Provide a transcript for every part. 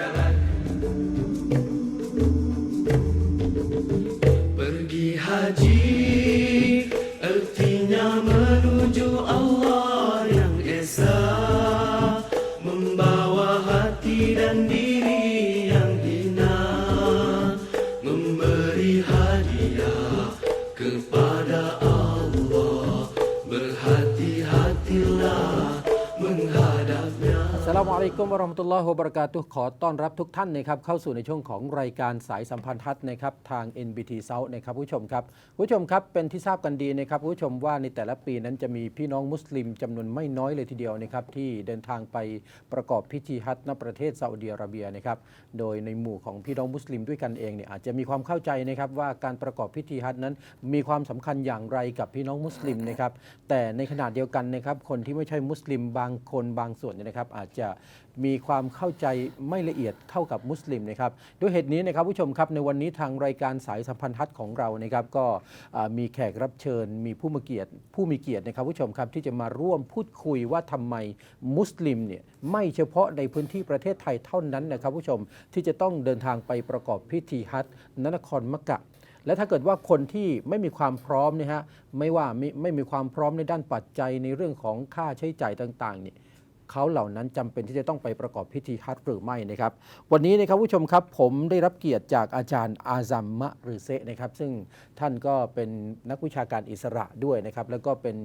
Galaxy. กุมวะราะห์มตุลลอฮ์วะบรากาตุขอต้อนรับทุกท่านนะครับเข้าสู่ในช่วงของรายการสายสัมพันธ์ทัศน์นะครับทาง NBT South นะครับผู้ชมครับผู้ชมครับเป็นที่ทราบกันดีนะครับผู้ชมว่าในแต่ละปีนั้นจะมีพี่น้องมุสลิมจำนวนไม่น้อยเลยทีเดียวนะครับที่เดินทางไปประกอบพิธีฮัจญ์ณประเทศซาอุดิอาระเบียนะครับโดยในหมู่ของพี่น้องมุสลิมด้วยกันเองเนี่ยอาจจะมีความเข้าใจนะครับว่าการประกอบพิธีฮัจญ์นั้น มีความสำคัญอย่างไรกับพี่น้องมุสลิมนะครับแต่ในขณะเดียวกันนะครับคนที่ไม่ใช่มุสลิมบางคนบางส่วนเนี่ยนะครับอาจจะมีความเข้าใจไม่ละเอียดเท่ากับมุสลิมนะครับด้วยเหตุนี้นะครับผู้ชมครับในวันนี้ทางรายการสายสัมพันธ์ทัศน์ของเรานะครับก็มีแขกรับเชิญ มีผู้มาเกียรติผู้มีเกียรตินะครับผู้ชมครับที่จะมาร่วมพูดคุยว่าทำไมมุสลิมเนี่ยไม่เฉพาะในพื้นที่ประเทศไทยเท่านั้นนะครับผู้ชมที่จะต้องเดินทางไปประกอบพิธีฮัจญ์นครมักกะและถ้าเกิดว่าคนที่ไม่มีความพร้อมนี่ยฮะไม่ว่าไม่ไม่มีความพร้อมในด้านปัจจัยในเรื่องของค่าใช้จ่ายต่างๆเนี่ย เขาเหล่านั้นจำเป็นที่จะต้องไปประกอบพิธีฮัจญ์หรือไม่นะครับ วันนี้นะครับผู้ชมครับผมได้รับเกียรติจากอาจารย์อาซัมมะรือเซะนะครับ ซึ่งท่านก็เป็นนักวิชาการอิสระด้วยนะครับ แล้วก็เป็น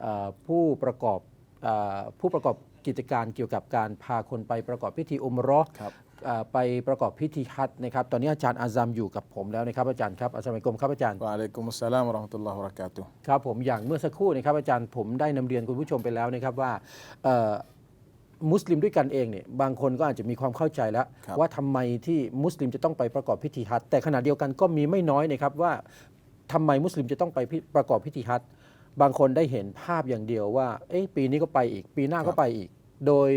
เอ่อผู้ประกอบเอ่อผู้ประกอบกิจการเกี่ยวกับการพาคนไปประกอบพิธีอุมเราะห์ครับเอ่อไปประกอบพิธีฮัจญ์นะครับ ตอนนี้อาจารย์อาซัมอยู่กับผมแล้วนะครับอาจารย์ครับอัสสลามุอะลัยกุมครับอาจารย์วะอะลัยกุมุสสลามวะเราะห์มะตุลลอฮ์วะบะเราะกาตุฮ์ครับผมอย่างเมื่อสักครู่นะครับอาจารย์ผมได้นำเรียนคุณผู้ชมไปแล้วนะครับว่าเอ่อ มุสลิมด้วยกันเองเนี่ยบางคนก็อาจจะมีความเข้าใจแล้ว ครับ ว่าทำไมที่มุสลิมจะต้องไปประกอบพิธีฮัจญ์แต่ขณะเดียวกันก็มีไม่น้อยนะครับว่าทำไมมุสลิมจะต้องไปพิประกอบพิธีฮัจญ์บางคนได้เห็นภาพอย่างเดียวว่าเอ๊ะปีนี้ก็ไปอีก ปีหน้าก็ไปอีก โดย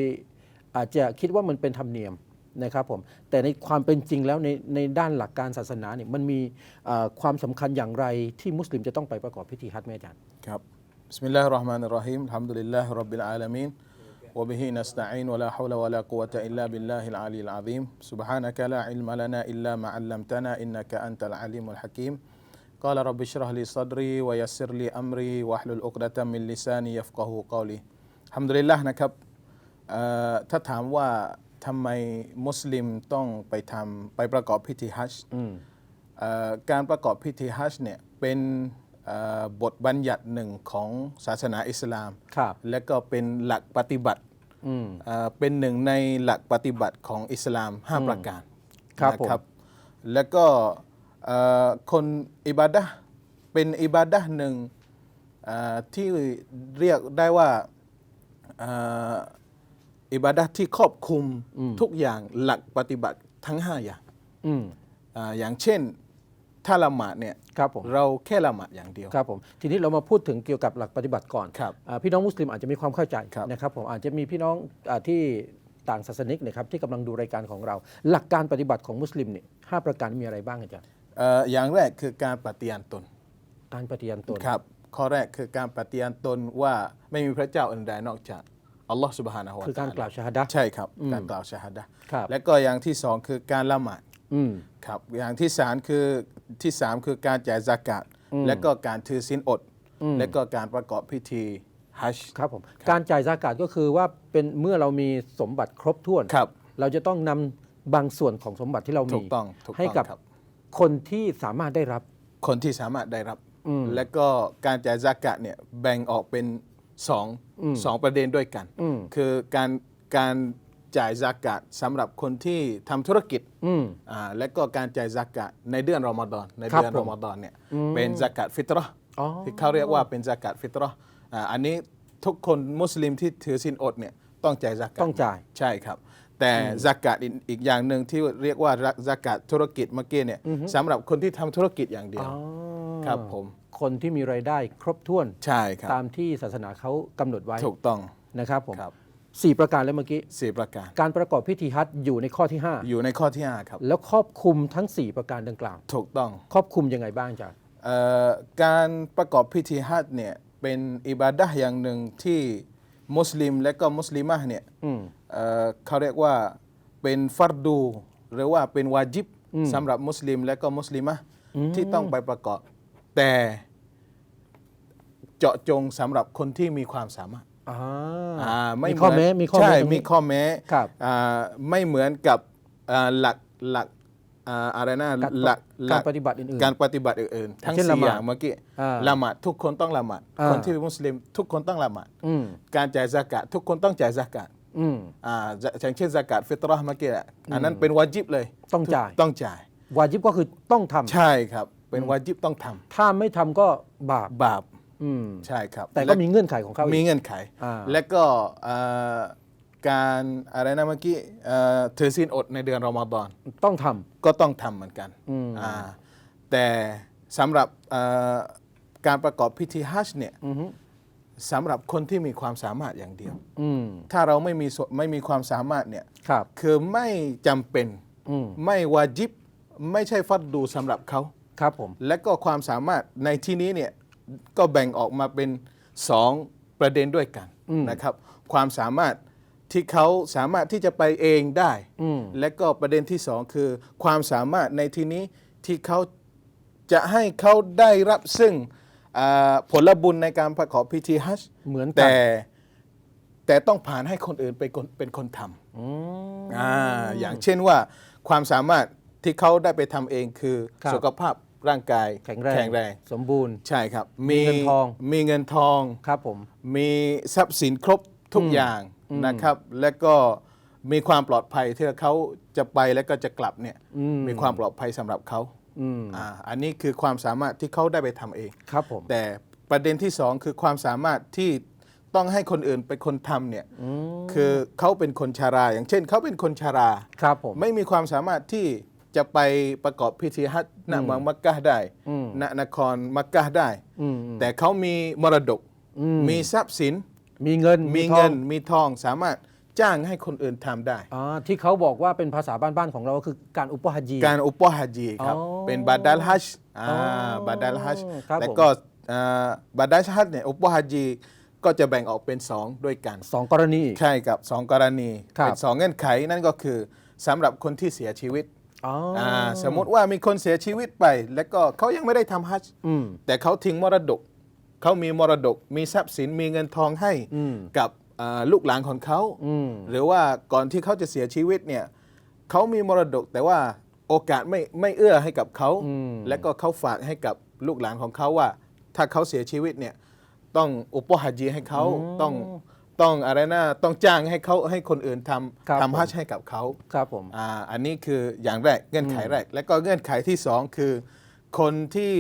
อาจจะคิดว่ามันเป็นธรรมเนียมนะครับผมแต่ในความเป็นจริงแล้วในในด้านหลักการศาสนาเนี่ยมันมีเอ่อความสำคัญอย่างไรที่มุสลิมจะต้องไปประกอบพิธีฮัจญ์ไหมอาจารย์ ครับบิสมิลลาฮิรเราะห์มานิรเราะฮีมอัลฮัมดุลิลลาฮิร็อบบิลอาลามีน วะบิฮินัสตะอีนวะลาฮาวละวะลากุวะตะอิลลาบิลลาฮิลอาลีลอะซีมซุบฮานะกะลาอิลมะลานาอิลลามาอัลลัมตะนาอินนะกะอันตัลอาลีมุลฮะกีม قال رب اشرح لي صدري ويسر لي أمري واحلل عقدة من لساني يفقه قولي ฮัมดุลิลละนะครับเอ่อถ้าถามว่าทำไมมุสลิมต้องไปทำไปประกอบพิธีฮัจญ์เอ่อการประกอบพิธีฮัจญ์เนี่ยเป็นเอ่อ บทบัญญัติหนึ่งของศาสนาอิสลามครับและก็เป็นหลักปฏิบัติเอ่อเป็นหนึ่งในหลักปฏิบัติของอิสลาม5ประการครับนะผมแล้วก็เอ่อคนอิบาดะห์เป็นอิบาดะห์หนึ่งเอ่อที่เรียกได้ว่าเอ่ออิบาดะห์ที่ครอบคลุมทุกอย่างหลักปฏิบัติทั้ง 5 อย่างอืมอ่าอย่างเช่น ถ้าละหมาดเนี่ยครับผมเราแค่ละหมาดอย่างเดียว ครับผมทีนี้เรามาพูดถึงเกี่ยวกับหลักปฏิบัติก่อนครับพี่น้องมุสลิมอาจจะมีความเข้าใจนะครับผมอาจจะมีพี่น้องอที่ต่างศาสนิกนะครับที่กำลังดูรายการของเรา หลักการปฏิบัติของมุสลิมเนี่ยห้าประการมีอะไรบ้างอาจารย์อย่างแรกคือการปฏิญาณตนการปฏิญาณตน ครับข้อแรกคือการปฏิญาณตนว่าไม่มีพระเจ้าอื่นใดนอกจากอัลลอฮ์สุบฮานะฮูวะคือการกล่าวชาฮาดะใช่ครับ การกล่าวชาฮัดะครับ และก็อย่างที่สองคือการละหมาด ครับอย่างที่สามคือที่สามคือการจ่ายซากาตและก็การถือศีลอด และก็การประกอบพิธีฮัจญ์ครับผมการจ่ายซากาตก็คือว่าเป็นเมื่อเรามีสมบัติครบถ้วนครับ เราจะต้องนำบางส่วนของสมบัติที่เราถูมีกต้องถูกต้องให้กับครับคนที่สามารถได้รับ คนที่สามารถได้รับ และก็การจ่ายซากะเนี่ยแบ่งออกเป็นสองสองประเด็นด้วยกัน คือการการ จ่ายซากะสำหรับคนที่ทำธุรกิจอ่าและก็การจ่ายซากะในเดือนรอมฎอนในครับเดือนผม รอมฎอนเนี่ยเป็นซากะฟิตเราะห์ อ๋อ ที่เขาเรียกว่าเป็นซากะฟิตเราะห์อ่าอันนี้ทุกคนมุสลิมที่ถือศีลอดเนี่ยต้องจ่ายซากะต้องจ่าย ใช่ครับ แต่ซากาตอีกอย่างหนึ่งที่เรียกว่าซากาตธุรกิจเมื่อกี้เนี่ยสำหรับคนที่ทำธุรกิจอย่างเดียวครับผมคนที่มีรายได้ครบถ้วนใช่ครับตามที่ศาสนาเขากำหนดไว้ถูกต้อง นะครับผม ครับ สี่ประการแล้วเมื่อกี้ สี่ประการ การประกอบพิธีฮัจญ์อยู่ในข้อที่ อยู่ในข้อที่ห้าครับ 5 แล้วครอบคลุมทั้ง 4 ประการดังกล่าว ถูกต้องครอบคลุมยังไงบ้างจ๊ะเอ่อการประกอบพิธีฮัจญ์เนี่ยเป็นอิบาดะห์อย่างหนึ่งที่มุสลิมและก็มุสลิมะห์เนี่ยเอ่อเขาเรียกว่าเป็นฟัรดู หรือว่าเป็นวาจิบสำหรับมุสลิมและก็มุสลิมะที่ต้องไปประกอบ แต่เจาะจงสำหรับคนที่มีความสามารถ อ่า อ่าไม่มีข้อแม้เหนมีข้อแม้ใช่ตรงนี้มีข้อแม้ครับอ่าไม่เหมือนกับอ่าหลักหลักอ่าอะไรนะการหลักหลัการปฏิบัติอื่นๆการปฏิบัติอื่นๆทั้งเช่นสี่ละหมาดอย่างเมื่อกี้อ่าละหมาดทุกคนต้องละหมาดอ่า คนที่เป็นมุสลิม ทุกคนต้องละหมาดอืมการจ่ายซากะทุกคนต้องจ่ายซากะอืม อ่าจะอย่างเช่นซากะฟิตเราะห์เมื่อกี้อะอันนั้นเป็นวาจิบเลยต้องจ่าย ต้องจ่าย วาจิบก็คือต้องทำใช่ครับ เป็นวาจิบต้องทำถ้าไม่ทำก็บาป บาป อืมใช่ครับแต่ก็และมีเงื่อนไขของเขามีอีกเงื่อนไข อ่า และก็อ่าการอะไรนะเมื่อกี้เอ่อถือศีลอดในเดือนรอมฎอน ต้องทำ ก็ต้องทำเหมือนกันอืมอ่าแต่สำหรับเอ่อการประกอบพิธีฮัจญ์เนี่ยอือฮึสำหรับคนที่มีความสามารถอย่างเดียว อืมถ้าเราไม่มีส่วนไม่มีความสามารถเนี่ยครับ คือไม่จำเป็นอืม ไม่วาจิบ ไม่ใช่ฟัดดูสำหรับเขา ครับผม และก็ความสามารถในที่นี้เนี่ย ก็แบ่งออกมาเป็นสองประเด็นด้วยกันนะครับ ความสามารถที่เขาสามารถที่จะไปเองได้อืมและก็ประเด็นที่สองคือ ความสามารถในที่นี้ที่เขาจะให้เขาได้รับซึ่งอ่าผลบุญในการประกอบพิธีฮัจญ์เหมือนกันแต่แต่ต้องผ่านให้คนอื่นเป็นคนเป็นคนทำอืมอ่าอย่างเช่นว่าความสามารถที่เขาได้ไปทำเองคือครับสุขภาพ ร่างกายแข็งแรง แข็งแรง สมบูรณ์ ใช่ครับมีเงินทอง มีเงินทอง ครับผม มีทรัพย์สินครบทุกอย่างนะครับ และก็มีความปลอดภัยที่เขาจะไปแล้วก็จะกลับเนี่ยอืมมีความปลอดภัยสำหรับเขาอืมอ่าอันนี้คือความสามารถที่เขาได้ไปทำเองครับผมแต่ประเด็นที่สองคือความสามารถที่ต้องให้คนอื่นเป็นคนทำเนี่ยคือเขาเป็นคนชารา อย่างเช่นเขาเป็นคนชาราครับผมไม่มีความสามารถที่ จะไปประกอบพิธีฮัจญ์ณเมืองมักกะฮ์ได้อืมณนครมักกะฮ์ได้อืมแต่เขามีมรดกอืมมีทรัพย์สิน มีเงินมีทอเงินมีทองสามารถจ้างให้คนอื่นทำได้อ่าที่เขาบอกว่าเป็นภาษาบ้านๆของเราก็คือการอุปฮัจญีการอุปฮัจญีครับอ๋อเป็นบาดัลฮัจญ์อ่าอ๋อบาดัลฮัจญ์ครับแล้วผมก็อ่าบาดัลฮัจญ์เนี่ยอุปฮัจญีก็จะแบ่งออกเป็นสองด้วยกันสองกรณีอีกใช่ครับสองกรณีครับเป็นสองเงื่อนไขนั่นก็คือสำหรับคนที่เสียชีวิต อ๋อออ่าสมมติว่ามีคนเสียชีวิตไป แล้วก็เขายังไม่ได้ทำฮัจญ์อืม แต่เขาทิ้งมรดก เขามีมรดก มีทรัพย์สินมีเงินทองให้อืม กับอ่าลูกหลานของเขา อืม หรือว่าก่อนที่เขาจะเสียชีวิตเนี่ยเขามีมรดกแต่ว่าโอกาสไม่ไม่เอื้อให้กับเขา อืม และก็เขาฝากให้กับลูกหลานของเขาว่า ถ้าเขาเสียชีวิตเนี่ยต้องอุปฮัจญีให้เขาต้อง ต้องอะไรนะต้องจ้างให้เขาให้คนอื่นทครับำทำฮัจญ์ให้กับเขา ครับผม อ่าอันนี้คืออย่างแรกเงื่อนไขแรก และก็เงื่อนไขที่สองคือ คนที่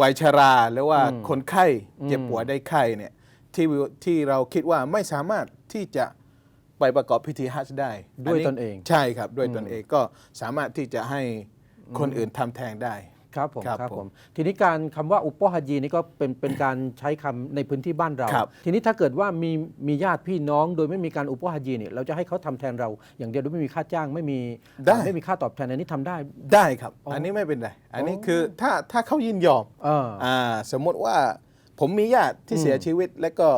วัยชราหรือว่าคนไข้เจ็บป่วยได้ไข้เนี่ยที่ที่เราคิดว่าไม่สามารถที่จะไปประกอบพิธีฮัจญ์ได้ด้วยนนี้ตนเอง ใช่ครับ ด้วยตนเองก็สามารถที่จะให้คนอื่นทำแทนได้ ครับผมครับครับผผมมทีนี้การคำว่าอุปฮัจญีนี่ก็เป็นเป็นการใช้คำในพื้นที่บ้านเราครับทีนี้ถ้าเกิดว่ามีมีญาติพี่น้องโดยไม่มีการอุปฮัจญีเนี่ยเราจะให้เขาทำแทนเรา อย่างเดียวโดยไม่มีค่าจ้างไม่มีได้ไม่มีค่าตอบแทนอันนี้ทำได้ได้ครับ อันนี้ไม่เป็นไรอันนี้คือถ้าถ้าเขายินยอมเอออ่าสมมติว่าผมมีญาติที่เสียชีวิตแล้วก็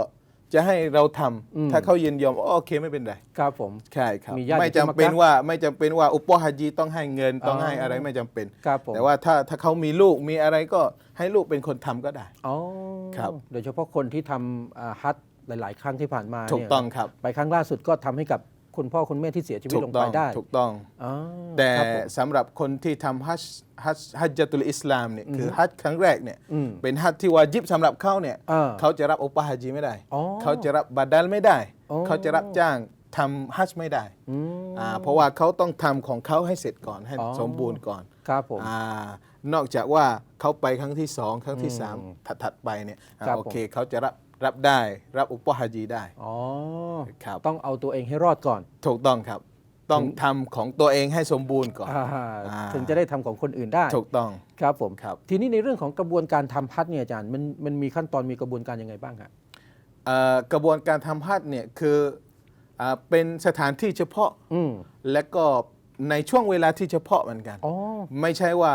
จะให้เราทำอืม ถ้าเขายินยอมโอเคไม่เป็นไร ครับผม ใช่ครับมีญาติไม่อยู่ที่จำเป็นมักกะว่าไม่จำเป็นว่าอุปฮัจญีต้องให้เงินต้องอ๋อให้อะไรไม่จำเป็น ครับผม แต่ว่าถ้าถ้าเขามีลูกมีอะไรก็ให้ลูกเป็นคนทำก็ได้ อ๋อครับ โดยเฉพาะคนที่ทำอ่าฮัทหลาย ๆ ครั้งที่ผ่านมาถูกเนี่ยต้องครับ ไปครั้งล่าสุดก็ทำให้กับ คุณพ่อคุณแม่ที่เสียชีวิตถูลกงต้ไปองได้ถูกต้องอ๋อแต่ครับผมสำหรับคนที่ทำฮัจฮัจฮัจญะตุลอิสลามเนี่ยคือฮัจครั้งแรกเนี่ยอืมเป็นฮัจที่วาจิบสำหรับเขาเนี่ยอ่าเขาจะรับอุปฮัจญีไม่ได้อ๋อเขาจะรับบาดัลไม่ได้อ๋อเขาจะรับจ้างทำฮัจไม่ได้อืมอ่าเพราะว่าเขาต้องทำของเขาให้เสร็จก่อนให้อ๋อสมบูรณ์ก่อนครับผมอ่านอกจากว่าเขาไปครั้งที่สองครั้งที่สามถัดๆไปเนี่ยอ่าครับโอเคผมเขาจะรับ รับได้ รับอุปฮัจญีได้อ๋อครับต้องเอาตัวเองให้รอดก่อน ถูกต้องครับ ต้องทำของตัวเองให้สมบูรณ์ก่อนอาอ่าถึงจะได้ทำของคนอื่นได้ ถูกต้องครับผมครับ ทีนี้ในเรื่องของกระบวนการทำพัดเนี่ยอาจารย์มันมันมีขั้นตอนมีกระบวนการยังไงบ้างฮะเอ่อกระบวนการทำฮัจเนี่ยคืออ่าเป็นสถานที่เฉพาะอืมและก็ในช่วงเวลาที่เฉพาะเหมือนกันอ๋อไม่ใช่ว่า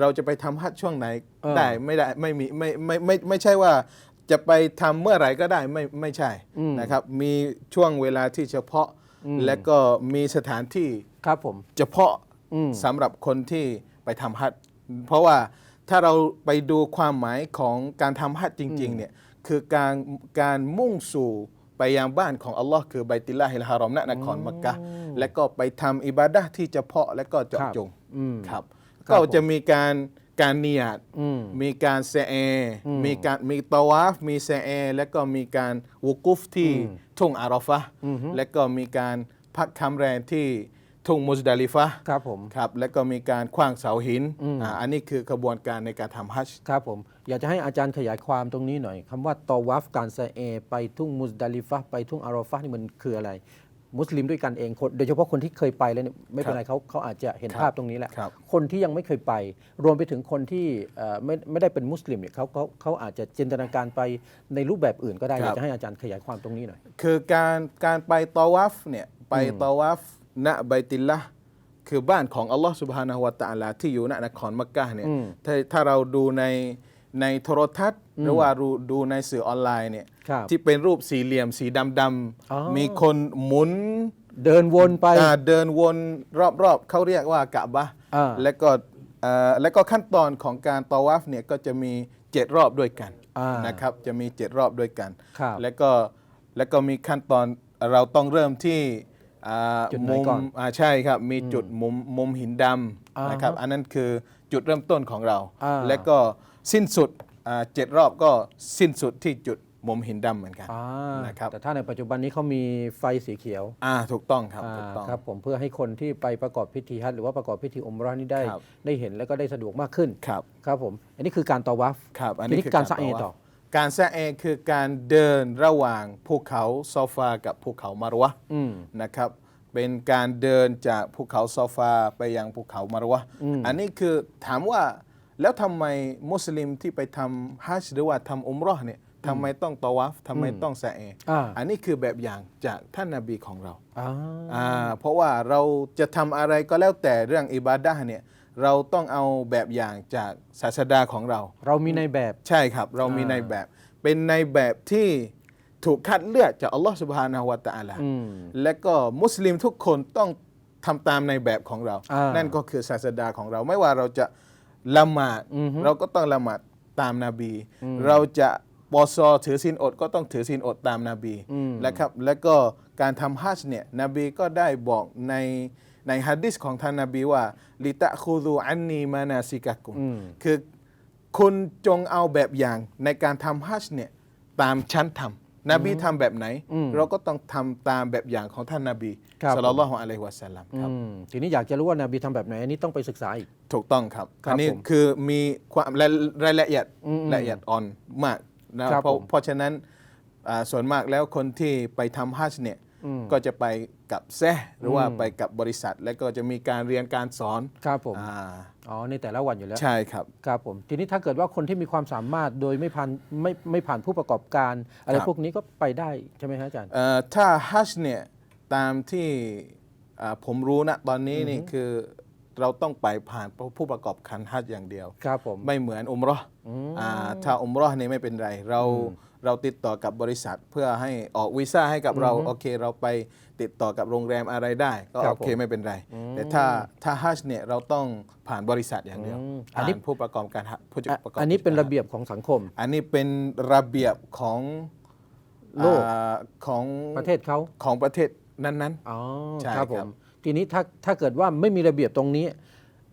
เราจะไปทำฮัจช่วงไหนเออได้ไม่ได้ไม่มีไม่ไม่ไม่ไม่ไม่ใช่ว่า จะไปทำเมื่อไหร่ก็ได้ไม่ไม่ใช่นะครับ มีช่วงเวลาที่เฉพาะและก็มีสถานที่ครับผมเฉพาะอืมสำหรับคนที่ไปทำฮัจญ์เพราะว่าถ้าเราไปดูความหมายของการทำฮัจญ์จริง ๆ เนี่ยคือการการมุ่งสู่ไปยังบ้านของอัลลอฮ์คือไบติลลาฮิลฮารอมณนครมักกะฮ์และก็ไปทำอิบาดะห์ที่เฉพาะและก็เจาะจงอืมครับครับ ก็จะมีการ การเนียดอืมมีการเซเอมีการมีตาวาฟมีเซเอและก็มีการวุกุฟที่ทุ่งอารอฟะห์และก็มีการพักคำแรมที่ทุ่งมุสดาลิฟะห์ครับผมครับและก็มีการขว้างเสาหินอ่าอันนี้คือกระบวนการในการทำฮัจญ์ครับผม อยากจะให้อาจารย์ขยายความตรงนี้หน่อยคำว่าตอวัฟการซะเอ ไปทุ่งมุสดาลิฟะห์ไปทุ่งอารอฟะห์นี่มันคืออะไร มุสลิมด้วยกันเองคนโดยเฉพาะคนที่เคยไปแล้วเนี่ยไม่เป็นไรเขาเขาอาจจะเห็นครับภาพตรงนี้แหละ ครับคนที่ยังไม่เคยไป รวมไปถึงคนที่เอ่อไม่ไม่ได้เป็นมุสลิมเนี่ยเขาเขาเขาอาจจะจินตนาการไปในรูปแบบอื่นก็ได้ครับ อยากจะให้อาจารย์ขยายความตรงนี้หน่อย คือการการไปตาวาฟเนี่ยไปตาวาฟณไบติลละห์คือบ้านของอัลลอฮ์สุบฮานะฮูวะตะอาลาที่อยู่ณนครมักกะฮ์เนี่ยอืมถ้าถ้าเราดูในในโทรทัศน์ หรือว่าดูดูในสื่อออนไลน์เนี่ยครับที่เป็นรูปสี่เหลี่ยมสีดำดอ๋อำมีคนหมุนเดินวนไป อ่าเดินวนรอบๆเขาเรียกว่ากะบะห์อ่า และก็เอ่อและก็ขั้นตอนของการตาวาฟเนี่ยก็จะมีเจ็ดรอบด้วยกันอ่าน นะครับจะมีเจ็ดรอบด้วยกัน ครับ แล้วก็แล้วก็มีขั้นตอนเราต้องเริ่มที่อ่าจุดไหนมุมก่อนอ่าใช่ครับ มีจุดมุมมุมหินดอ่าำนะครับ อันนั้นคือจุดเริ่มต้นของเรา อ่า และก็สิ้นสุด อ่าเจ็ดรอบก็สิ้นสุดที่จุดมุมหินดำเหมือนกัน อ่านะครับ แต่ถ้าในปัจจุบันนี้เขามีไฟสีเขียวอ่าถูกต้องครับอ่าถูกต้องครับผมเพื่อให้คนที่ไปประกอบพิธีฮัจญ์หรือว่าประกอบพิธีอุมเราะห์นี่ได้ ครับ ได้เห็นแล้วก็ได้สะดวกมากขึ้น ครับ ครับผม อันนี้คือการตอวัฟครับอันทีนี้นี้คือการสะเอตวฟต่อ การซะเอคือการเดินระหว่างภูเขาโซฟากับภูเขามารวะห์อืม นะครับ เป็นการเดินจากภูเขาโซฟาไปยังภูเขามารวะห์อันนี้คือถามว่า แล้วทำไมมุสลิมที่ไปทำฮัจญ์หรือว่าทำอุมเราะห์เนี่ยทำไมต้องตอวัฟทำไมต้องซะเออ่าอันนี้คือแบบอย่างจากท่านนาบีของเราอ่าอ่าเพราะว่าเราจะทำอะไรก็แล้วแต่เรื่องอิบาดะห์เนี่ยเราต้องเอาแบบอย่างจากศาสดาของเรา เรามีในแบบใช่ครับ เรามีอ่าในแบบ เป็นในแบบที่ถูกคัดเลือกจากอัลลอฮฺสุบฮานาหวะตะอาลาอืมและก็มุสลิมทุกคนต้องทำตามในแบบของเราอ่านั่นั่นก็คือศาสดาของเราไม่ว่าเราจะ ละหมาดอือฮึเราก็ต้องละหมาดตามนาบี เราจะปอซอถือศีลอดก็ต้องถือศีลอดตามนาบีอืมและครับแล้วก็การทำฮัจญ์เนี่ยนบีก็ได้บอกในในฮะดิษของท่านนาบีว่าลิตะคูดูอันนีมานาซิกะกุมอืมคือคุณจงเอาแบบอย่างในการทำฮัจญ์เนี่ยตามชั้นทำ นบีทำแบบไหนอืมเราก็ต้องทำตามแบบอย่างของท่านนาบีครับสัลลัลลอฮุอะลัยฮิวะสัลลัมครับอืมทีนี้อยากจะรู้ว่านาบีทำแบบไหนอันนี้ต้องไปศึกษาอีกถูกต้องครับครับอันนี้ผมคือมีความรายรายละเอียดอืมละเอียดอ่อนมากนะครับเพราะผมเพราะฉะนั้นอ่าส่วนมากแล้วคนที่ไปทำฮัจญ์เนี่ยอืมก็จะไปกับแซะหรือว่าอืมไปกับบริษัท แล้วก็จะมีการเรียนการสอนครับผม อ่าอ๋อในแต่ละวันอยู่แล้วใช่ครับ ครับผมทีนี้ถ้าเกิดว่าคนที่มีความสามารถโดยไม่ผ่านไม่ไม่ผ่านผู้ประกอบการ อะไรครับ พวกนี้ก็ไปได้ใช่ไหมฮะอาจารย์ เอ่อถ้าฮัจญ์เนี่ยตามที่อ่าผมรู้นะตอนนี้นี่คือเราต้องไปผ่านผู้ประกอบการฮัจญ์อย่างเดียว ครับผม ไม่เหมือนอุมเราะห์อ่าถ้าอุมเราะห์นี่ไม่เป็นไร เรา เราติดต่อกับบริษัทเพื่อให้ออกวีซ่าให้กับเราโอเค เราไปติดต่อกับโรงแรมอะไรได้ ก็ครับโอเคผมไม่เป็นไรแต่ถ้าถ้าฮัจญ์เนี่ยเราต้องผ่านบริษัทอย่างเดียวอืมอัผ่านนี้ นผู้ประกอบการฮัจญ์ผู้ประกอบอันนี้เป็นระเบียบของสังคม อันนี้เป็นระเบียบของโลก อ่าของประเทศเขาของประเทศนั้น อ๋อใช่ครับผครัม บ ทีนี้ถ้าถ้าเกิดว่าไม่มีระเบียบตรงนี้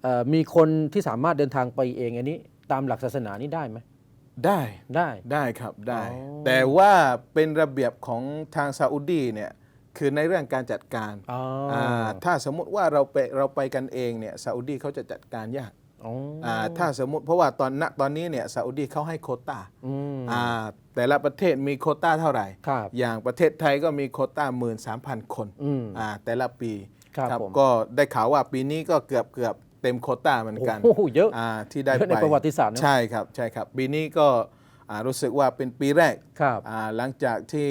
เอ่อมีคนที่สามารถเดินทางไปเองอันนี้ ตามหลักศาสนานี่ได้ไหมๆ ได้ได้ ได้ครับได้ อ๋อ แต่ว่าเป็นระเบียบของทางซาอุดีเนี่ยคือในเรื่องการจัดการอ๋ออ่าถ้าสมมุติว่าเราไปเราไปกันเองเนี่ยซาอุดีเขาจะจัดการยากอ๋ออ่าถ้าสมมุติเพราะว่าตอนณตอนนี้เนี่ยซาอุดีเขาให้โควตาอืมอ่าแต่ละประเทศมีโควตาเท่าไหร่ ครับ อย่างประเทศไทยก็มีโควตา13,000 คนอืม อ่าแต่ละปีครับผม ก็ได้ข่าวว่าปีนี้ก็เกือบเกือบ เต็มโควตาเหมือนกันโอ้โหเยอะอ่าที่ได้เยอะไปในประวัติศาสตร์นะใช่ครับใช่ครับ ปีนี้ก็อ่ารู้สึกว่าเป็นปีแรกครับอ่าหลังจากที่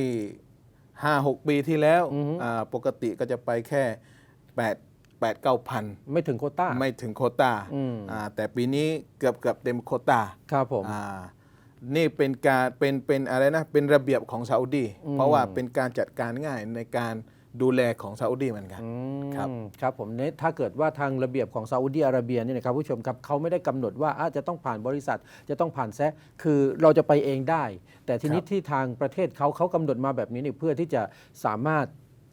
5 6 ปีที่แล้วอือฮึอ่าปกติก็จะไปแค่ 8 8 9พันไม่ถึงโควต้าไม่ถึงโควตาอืมอ่าแต่ปีนี้เกือบเกือบเต็มโควตาครับผมอ่านี่เป็นการเป็นเป็นอะไรนะเป็นระเบียบของซาอุดีเพราะว่าเป็นการจัดการง่ายในการ ดูแลของซาอุดีเหมือนกันอืมครับ ครับผมเนี่ยถ้าเกิดว่าทางระเบียบของซาอุดีอาระเบียเนี่ยนะครับผู้ชมครับเขาไม่ได้กำหนดว่าอาจะต้องผ่านบริษัท จะต้องผ่านแซะคือเราจะไปเองได้ แต่ทีนี้ครับที่ทางประเทศเขาเขากำหนดมาแบบนี้เนี่ยเพื่อที่จะสามารถ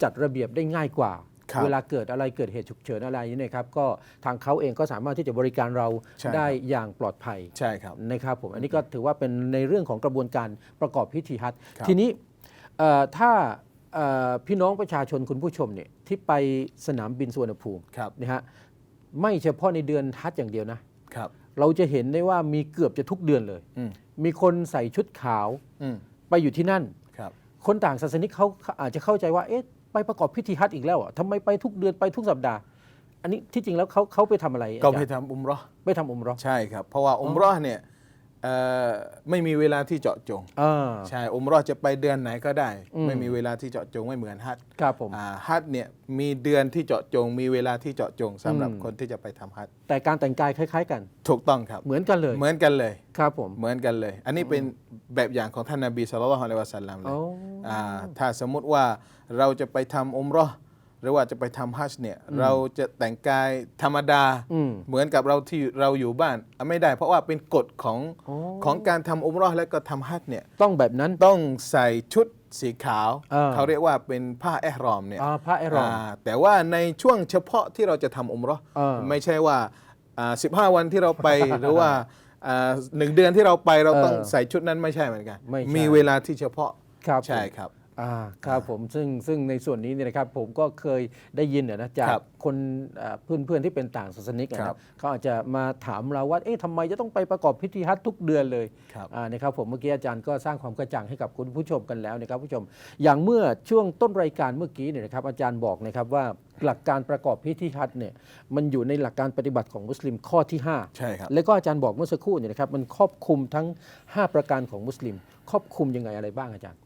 จัดระเบียบได้ง่ายกว่าครับเวลาเกิดอะไรเกิดเหตุฉุกเฉินอะไรนี่นะครับก็ทางเขาเองก็สามารถที่จะบริการเราใช่ได้อย่างปลอดภัยใช่ครับนะครับผมอันนี้ก็ถือว่าเป็นในเรื่องของกระบวนการประกอบพิธีฮัจญ์ครับทีนี้เอ่อถ้าเอ่อ พี่น้องประชาชนคุณผู้ชมเนี่ยที่ไปสนามบินสุวรรณภูมิครับนะฮะไม่เฉพาะในเดือนฮัจญ์อย่างเดียวนะครับ เราจะเห็นได้ว่ามีเกือบจะทุกเดือนเลยอืมมีคนใส่ชุดขาวอืมไปอยู่ที่นั่นครับ คนต่างศาสนิกเขาอาจจะเข้าใจว่าเอ๊ะไปประกอบพิธีฮัจญ์อีกแล้วอะทำไมไปทุกเดือนไปทุกสัปดาห์ อันนี้ที่จริงแล้วเขาเขาไปทำอะไรก็อาไปจารย์ทำอุมเราะห์ไปทำอุมเรอใช่ครับ เพราะว่าอุมเราะห์เนี่ยเอ่อ ไม่มีเวลาที่เจาะจงอ่าใช่อุมเราะห์จะไปเดือนไหนก็ได้ อืม ไม่มีเวลาที่เจาะจงไม่เหมือนฮัจญ์ครับผม อ่าฮัจญ์เนี่ยมีเดือนที่เจาะจง มีเวลาที่เจาะจงสำหรับอืม คนที่จะไปทำฮัจญ์แต่การแต่งกายคล้าย ๆ กัน ถูกต้องครับ เหมือนกันเลยเหมือนกันเลย ครับผมเหมือนกันเลย อันนี้เป็นแบบอย่างของท่านนบีสุลต่านละวะสัลลัมเลโอ้ยอ่าถ้าสมมุติว่าเราจะไปทำอุมเราะห์ หรือว่าจะไปทำฮัจญ์เนี่ยเราจะแต่งกายธรรมดาอืมเหมือนกับเราที่เราอยู่บ้านอะไม่ได้ เพราะว่าเป็นกฎของโอ้ของการทำอุมเราะห์และก็ทำฮัจญ์เนี่ยต้องแบบนั้นต้องใส่ชุดสีขาวอ่าเขาเรียกว่าเป็นผ้าแอห์รอมเนี่ยอ่าพระไอรอมอ่าแต่ว่าในช่วงเฉพาะที่เราจะทำอุมเราะห์อ่าไม่ใช่ว่าอ่า 15 วันที่เราไปหรือว่าอ่าหนึ่งเดือนที่เราไปเราเออต้องใส่ชุดนั้นไม่ใช่เหมือนกันไม่ใช่มีเวลาที่เฉพาะครับใช่ผมครับ อ่าครับผมซึ่งซึ่งในส่วนนี้เนี่ยนะครับผมก็เคยได้ยินเนี่ยนะจากครับคนเพื่อนเพื่อนๆที่เป็นต่างศาสนิกอะครันะบเขาอาจจะมาถามเราว่าเอ๊ะทำไมจะต้องไปประกอบพิธีฮัจญ์ทุกเดือนเลยครับ อ่านะครับผมเมื่อกี้อาจารย์ก็สร้างความกระจ่างให้กับคุณผู้ชมกันแล้วนะครับผู้ชม อย่างเมื่อช่วงต้นรายการเมื่อกี้เนี่ยนะครับอาจารย์บอกนะครับว่าหลักการประกอบพิธีฮัจญ์เนี่ยมันอยู่ในหลักการปฏิบัติของมุสลิมข้อที่ห้า ใช่ครับ แล้วก็อาจารย์บอกเมื่อสักครู่เนี่ยนะครับมันครอบคลุมทั้ง 5 ประการของมุสลิม ครอบคลุมยังไงอะไรบ้างอาจารย์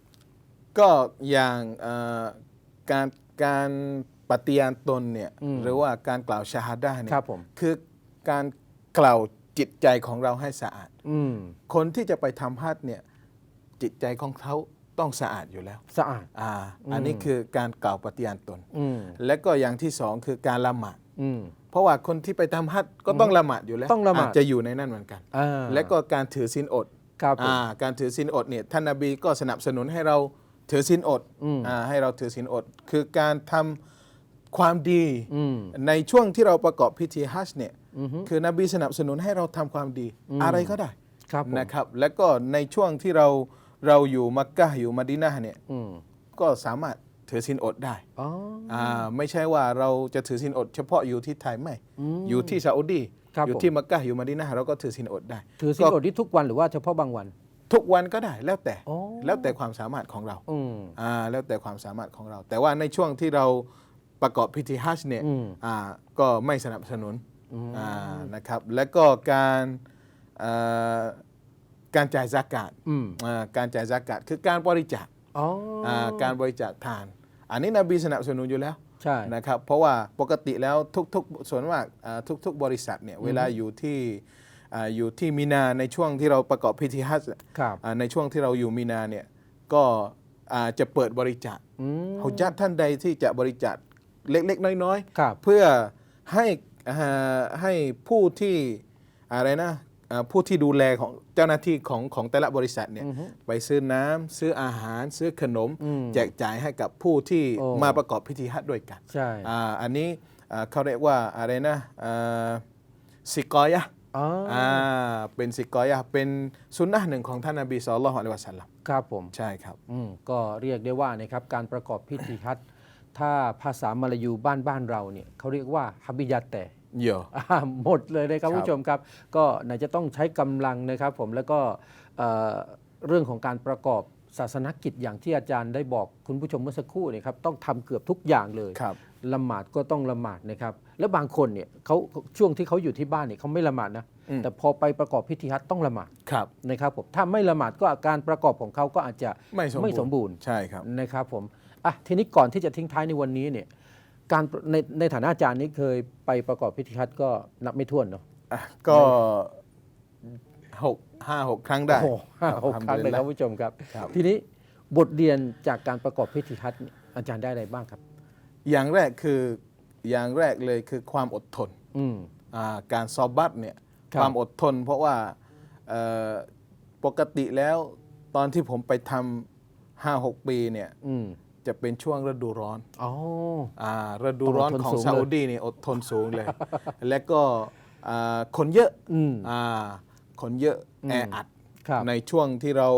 ก็อย่างเอ่อการการปฏิญาณตนเนี่ยอืมหรือว่าการกล่าวชาฮาดะห์เนี่ครัยบผม คือการกล่าวจิตใจของเราให้สะอาด อืมคนที่จะไปทำฮัจญ์เนี่ยจิตใจของเขาต้องสะอาดอยู่แล้ว สะอาด อ่า อันนี้คือการกล่าวปฏิญาณตน อืมและก็อย่างที่สองคือการละหมาด อืม เพราะว่าคนที่ไปทำฮัจญ์ก็ต้องละหมาดอยู่แล้วต้องละหมาด จจะอยู่ในนั่นเหมือนกัน อ่าและก็การถือศีลอด ครับผม อ่าการถือศีลอดเนี่ยท่านนบีก็สนับสนุนให้เรา ถือศีลอดอืมอ่าให้เราถือศีลอด คือการทำความดีอืมในช่วงที่เราประกอบพิธีฮัจญ์เนี่ยอือฮึคือนบีสนับสนุนให้เราทำความดีอะไรก็ได้ครับผม นะครับ แล้วก็ในช่วงที่เราเราอยู่มักกะฮ์อยู่มะดีนะห์เนี่ยอืมก็สามารถถือศีลอดได้ อ๋อ อ่าไม่ใช่ว่าเราจะถือศีลอดเฉพาะอยู่ที่ไทยไม่ อยู่ที่ซาอุดีครับอยู่ผม ที่มักกะฮ์อยู่มะดีนะห์เราก็ถือศีลอดได้ถือสินอดที่ทุกวันหรือว่าเฉพาะบางวัน ทุกวันก็ได้แล้วแต่อ๋อแล้วแต่ความสามารถของเราอืม อ่าแล้วแต่ความสามารถของเรา แต่ว่าในช่วงที่เราประกอบพิธีฮัจญ์เนี่ยอืม อ่าก็ไม่สนับสนุนอ่านะครับและก็การอ่าการจ่ายซากาตอืมอ่าการจ่ายซากาตคือการบริจาคอ๋ออาการบริจาคทาน อันนี้นบีสนับสนุนอยู่แล้ว ใช่ นะครับเพราะว่าปกติแล้วทุกๆส่วนมากอ่าทุกๆ บริษัทเนี่ยเวลาอยู่ที่ อ่าอยู่ที่มีนาในช่วงที่เราประกอบพิธีฮัจญ์ครับอ่าในช่วงที่เราอยู่มีนาเนี่ยก็อ่าจะเปิดบริจาคอืมฮุจัดท่านใดที่จะบริจาคเล็กๆ น้อยครับๆเพื่อให้อ่าให้ผู้ที่อะไรนะอ่าผู้ที่ดูแลของเจ้าหน้าที่ของของแต่ละบริษัทเนี่ยไปซื้อน้ำซื้ออาหาร ซื้อขนมอืมแจกจ่ายให้กับผู้ที่โอ้มาประกอบพิธีฮัจญ์ด้วยกันใช่อ่าอันนี้อ่าเขาเรียกว่าอะไรนะอ่าสิกอยะห์ อ๋ออ่าเป็นสิกอยะห์เป็นสุนนะห์หนึ่งของท่านนบีสุลต่านละฮ์อะลัยฮิวะสัลลัมครับผมใช่ครับอืมก็เรียกได้ว่านะครับการประกอบพิธีฮัจญ์ถ้าภาษามลายูบ้านบ้านเราเนี่ยเขาเรียกว่าฮับบิยัตแต่เยอะอ่าหมดเลยนะครับครับผู้ชมครับ ก็ไหนจะต้องใช้กำลังนะครับผมแล้วก็เอ่อเรื่องของการประกอบศาสนกิจอย่างที่อาจารย์ได้บอกคุณผู้ชมเมื่อสักครู่เนะครับต้องทำเกือบทุกอย่างเลยครับละหมาดก็ต้องละหมาดนะครับ แล้วบางคนเนี่ยเขาช่วงที่เขาอยู่ที่บ้านเนี่ยเขาไม่ละหมาดนะ อืม แต่พอไปประกอบพิธีฮัจญ์ต้องละหมาดครับ นะครับผมถ้าไม่ละหมาดก็อาการประกอบของเขาก็อาจจะไม่สมบูรณ์ไม่สมบูรณ์ ใช่ครับ นะครับผมอะทีนี้ก่อนที่จะทิ้งท้ายในวันนี้เนี่ยการในในฐานะอาจารย์นี้เคยไปประกอบพิธีฮัจญ์ก็นับไม่ถ้วนเนาะ อะก็หกห้าหกครั้งได้โอ้โหห้าหกครั้งเลยครับอัลฮัมดุลิลละผู้ชมครับ ครับ ทีนี้บทเรียนจากการประกอบพิธีฮัจญ์เนี่ยอาจารย์ได้อะไรบ้างครับ อย่างแรกคือ อย่างแรกเลยคือความอดทนอืมอ่าการซอบัตเนี่ยครับความอดทน เพราะว่าเอ่อปกติแล้วตอนที่ผมไปทำห้าหกปีเนี่ยอืมจะเป็นช่วงฤดูร้อนอ๋ออ่าฤดูร้อนต้องอดทนของสูงเลยซาอุดีนี่อดทนสูงเลย และก็อ่าคนเยอะอืมอ่าคนเยอะอืมแออัดครับในช่วงที่เรา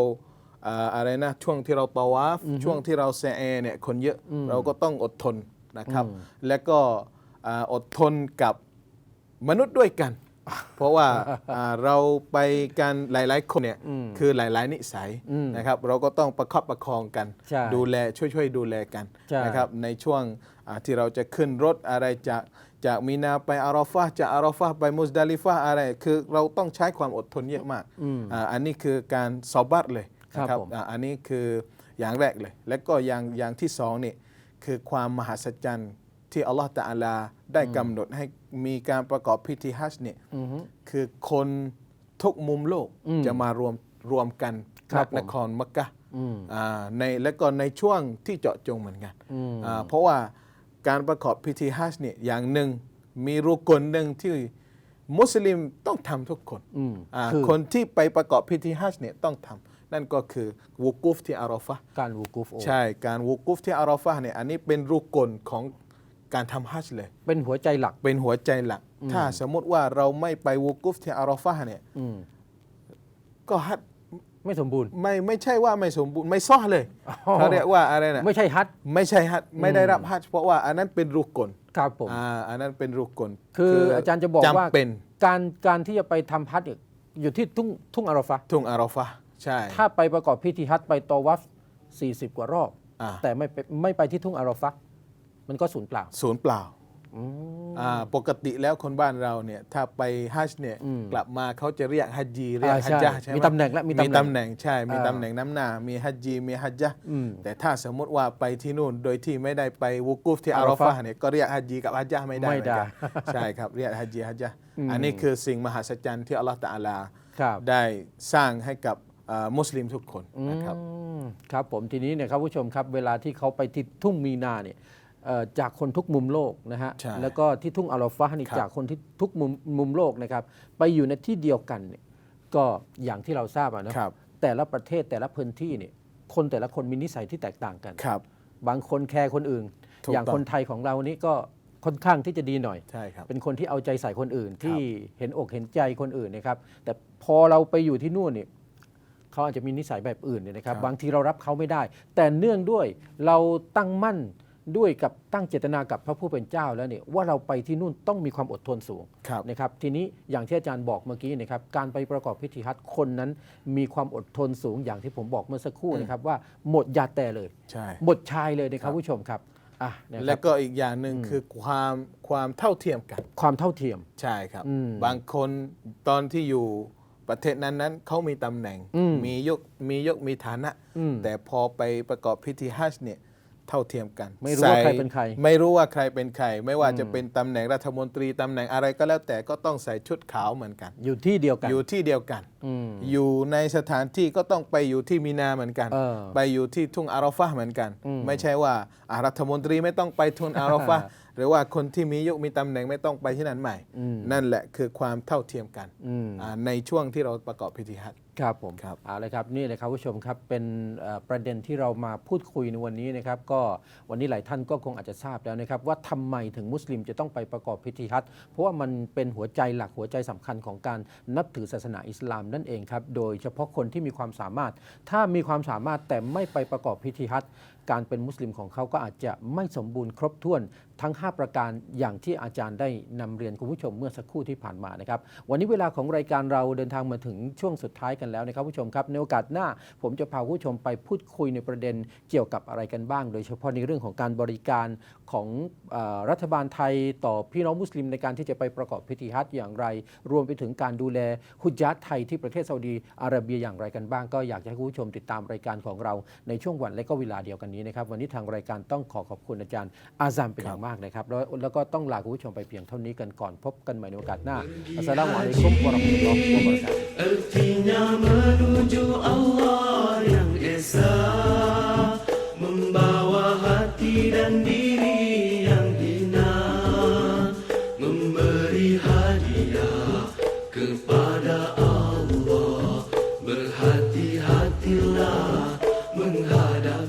อ่าอะไรนะช่วงที่เราตาวาฟช่วงที่เราเซเอเนี่ยคนเยอะเราก็ต้องอดทน นะครับ และก็อ่าอดทนกับมนุษย์ด้วยกัน เพราะว่าอ่าเราไปกันหลาย ๆ คนเนี่ยคือหลาย ๆ นิสัยนะครับ เราก็ต้องประคับประคองกันใช่ดูแลช่วย ๆ ดูแลกันใช่นะครับในช่วงอ่าที่เราจะขึ้นรถอะไรจากจากมีนาไปอาราฟาจากอาราฟาไปมุสดาลิฟาอะไร คือเราต้องใช้ความอดทนเยอะมากอ่าอันนี้คือการซอบัตเลยครับนะผมอ่าอันนี้คืออย่างแรกเลย และก็อย่างอย่างที่สองนี่ คือความมหัศจรรย์ที่อัลลอฮฺตะอาลาได้กำหนดให้มีการประกอบพิธีฮัจญ์เนี่ยคือคนทุกมุมโลกจะมารวมรวมกันครับณนครมักกะอืมอ่าในและก็ในช่วงที่เจาะจงเหมือนกันอ่าเพราะว่าการประกอบพิธีฮัจญ์เนี่ยอย่างหนึ่งมีรุกลหนึ่งที่มุสลิมต้องทำทุกคนอืมอ่าคือคนที่ไปประกอบพิธีฮัจญ์เนี่ยต้องทำ นั่นก็คือวูกุฟที่อาราฟะห์การวูกูฟโอใช่การวูกุฟที่อาราฟะห์เนี่ยอันนี้เป็นรุกลของการทำฮัจญ์เลย เป็นหัวใจหลักเป็นหัวใจหลัก ถ้าสมมุติว่าเราไม่ไปวูกุฟที่อาราฟะห์เนี่ยอืมก็ฮัจญ์ไม่สมบูรณ์ไม่ไม่ใช่ว่าไม่สมบูรณ์ไม่ซ้อเลยเขาเรียกว่าอะไรนะไม่ใช่ฮัทไม่ใช่ฮัจญ์ไม่ได้รับฮัจญ์เพราะว่าอันนั้นเป็นรุกลครับผมอ่าอันนั้นเป็นรุกลคืออาจารย์จะบอกว่าจำเป็นการการที่จะไปทำฮัทเนี่ยอยู่ที่ทุ่งทุ่งอาราฟะห์ทุ่งอาราฟะห์ ใช่ ถ้าไปประกอบพิธีฮัทไปตอวัฟ 40 กว่ารอบ อ่า แต่ไม่ไปไม่ไปที่ทุ่งอาราฟะห์มันก็สูญเปล่าศูนย์เปล่าอ่าปกติแล้วคนบ้านเราเนี่ยถ้าไปฮัจญ์เนี่ยกลับมาเขาจะเรียกฮัจญีเรียกอ่าฮัใช่จญะใช่ไหมมีตำแหน่งและมีมีตำตำแหแหน่งน่งใช่ มีอ่าตำแหน่งน้ำหน้า มีฮัจญีมีฮัจญะอืมแต่ถ้าสมมติว่าไปที่นู่นโดยที่ไม่ได้ไปวุกุฟที่อาราฟะห์เนี่ยก็เรียกฮัจญีกับฮัจญะไม่ได้ไม่ได้เหอนกันใช่ครับเรียกฮัจญีฮัจญะอันนี้คือสิ่งมหัศจรรย์ที่อัลลอฮฺตะอาลา ครับ ได้สร้างให้กับอ่า มุสลิมทุกคนนะครับอืมครับผมทีนี้เนี่ยครับผู้ชมครับเวลาที่เขาไปที่ทุ่งมีนาเนี่ยเอ่อจากคนทุกมุมโลกนะฮะใช่แล้วก็ที่ทุ่งอาราฟะห์นี่ครับจากคนที่ทุกมุมมุมโลกนะครับไปอยู่ในที่เดียวกันเนี่ยก็อย่างที่เราทราบอะนะครับแต่ละประเทศแต่ละพื้นที่เนี่ยคนแต่ละคนมีนิสัยที่แตกต่างกันครับ บางคนแคร์คนอื่นถูกอย่างต้องคนไทยของเรานี่ก็ค่อนข้างที่จะดีหน่อยใช่ครับเป็นคนที่เอาใจใส่คนอื่นที่เห็นอกเห็นใจคนอื่นนะครับแต่พอเราไปอยู่ที่นู่นเนี่ย เขาอาจจะมีนิสัยแบบอื่นเนี่ยนะครับครับ บางทีเรารับเขาไม่ได้ แต่เนื่องด้วยเราตั้งมั่นด้วยกับตั้งเจตนากับพระผู้เป็นเจ้าแล้วเนี่ยว่าเราไปที่นู่นต้องมีความอดทนสูงครับนะครับทีนี้อย่างที่อาจารย์บอกเมื่อกี้นะครับการไปประกอบพิธีฮัจญ์คนนั้น มีความอดทนสูงอย่างที่ผมบอกเมื่อสักครู่นะครับว่าหมดยาแต่เลยใช่หมดชายเลยนะครับผู้ชมครับอะนะคและรับก็อีกอย่างหนึ่งคือความความเท่าเทียมกัน ความเท่าเทียมใช่ครับอืมบางคนตอนที่อยู่ ประเทศนั้นนั้นเขามีตำแหน่งอืมมียกมียกมีฐานะอืมแต่พอไปประกอบพิธีฮัจญ์เนี่ยเท่าเทียมกัน ไม่รู้ว่าส่ใครเป็นใคร ไม่รู้ว่าใครเป็นใคร ไม่ว่าจะเป็นตำแหน่งรัฐมนตรีตำแหน่งอะไรก็แล้วแต่ก็ต้องใส่ชุดขาวเหมือนกัน อยู่ที่เดียวกัน อยู่ที่เดียวกันอืมอยู่ในสถานที่ก็ต้องไปอยู่ที่มีนาเหมือนกันเออไปอยู่ที่ทุ่งอาราฟะห์เหมือนกันอืมไม่ใช่ว่าอะรัฐมนตรีไม่ต้องไปทุ่งอาราฟะ ห์หรือว่าคนที่มียกมีตำแหน่งไม่ต้องไปที่นั่นใหม่อืมนั่นแหละคือความเท่าเทียมกันอืมอ่าในช่วงที่เราประกอบพิธีฮัจญ์ครับผมครับเอาเลยครับนี่เลยครับผู้ชมครับเป็นเอ่อประเด็นที่เรามาพูดคุยในวันนี้นะครับก็วันนี้หลายท่านก็คงอาจจะทราบแล้วนะครับว่าทำไมถึงมุสลิมจะต้องไปประกอบพิธีฮัจญ์เพราะว่ามันเป็นหัวใจหลักหัวใจสำคัญของการนับถือศาสนาอิสลามนั่นเองครับโดยเฉพาะคนที่มีความสามารถ ถ้ามีความสามารถแต่ไม่ไปประกอบพิธีฮัจญ์ การเป็นมุสลิมของเขาก็อาจจะไม่สมบูรณ์ครบถ้วนทั้ง 5 ประการอย่างที่อาจารย์ได้นำเรียนคุณผู้ชมเมื่อสักครู่ที่ผ่านมานะครับ วันนี้เวลาของรายการเราเดินทางมาถึงช่วงสุดท้ายกันแล้วนะครับผู้ชมครับ ในโอกาสหน้า ผมจะพาผู้ชมไปพูดคุยในประเด็นเกี่ยวกับอะไรกันบ้าง โดยเฉพาะในเรื่องของการบริการของอรัฐบาลไทยต่อพี่น้องมุสลิมในการที่จะไปประกอบพิธีฮัจญ์อย่างไร รวมไปถึงการดูแลฮุจญาตไทยที่ประเทศซาอุดีอาระเบียอย่างไรกันบ้าง ก็อยากจะให้ผู้ชมติดตามรายการของเราในช่วงวันและก็เวลาเดียวกันนี้นี้นะครับวันนี้ทางรายการต้องขอขอบคุณอาจารย์อาซามเป็นอย่างมากนะครับแล้วแล้วก็ต้องลาคุณผู้ชมไปเพียงเท่านี้กันก่อนพบกันใหม่ในโอกาสหน้าอัสสลามุอะลัยกุมวะเราะห์มะตุลลอฮ์วะบะเราะกาตุฮ์ Artinya menuju Allah yang Esa Membawa hati dan diri